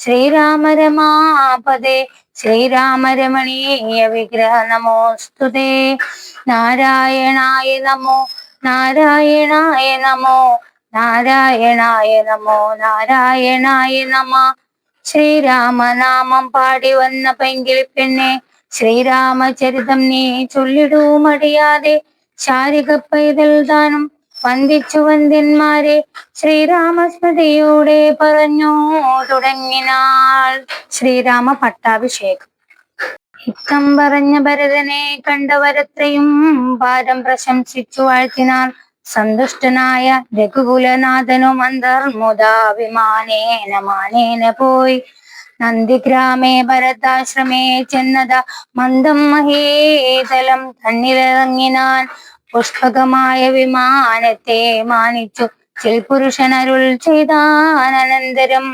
ശ്രീരാമ രമാപദേ ശ്രീരാമ രമണീയ വിഗ്രഹ നമോസ്തുതേ നാരായണായ നമോ നാരായണായ നമോ നാരായണായ നമോ നാരായണായ നമ. ശ്രീരാമനാമം പാടി വന്ന പെങ്കിൽ പെണ്ണെ ശ്രീരാമചരിതം നീ ചൊല്ലിടൂ മടിയാതെ. ശാരിക പൈതൽ ദാനം വന്ദിച്ചു വന്ദ്യന്മാരെ ശ്രീരാമസ്മൃതിയോടെ പറഞ്ഞു തുടങ്ങിനാൾ. ശ്രീരാമ പട്ടാഭിഷേകം. ഇത്തം പറഞ്ഞ ഭരതനെ കണ്ടവരത്രയും ഭാരം പ്രശംസിച്ചു വാഴ്ത്തിനാൾ. സന്തുഷ്ടനായ രഘുകുലനാഥനും അന്തർമുദാഭിമാനേന മാനേന പോയി. നന്ദിഗ്രാമേ ഭരതാശ്രമേ ചെന്നത മന്ദം മഹേതലം തന്നിലിറങ്ങിനാൻ പുഷ്പകമായ വിമാനത്തെ മാനിച്ചു. ചിൽപുരുഷനരുൾ ചെയ്താനന്തരം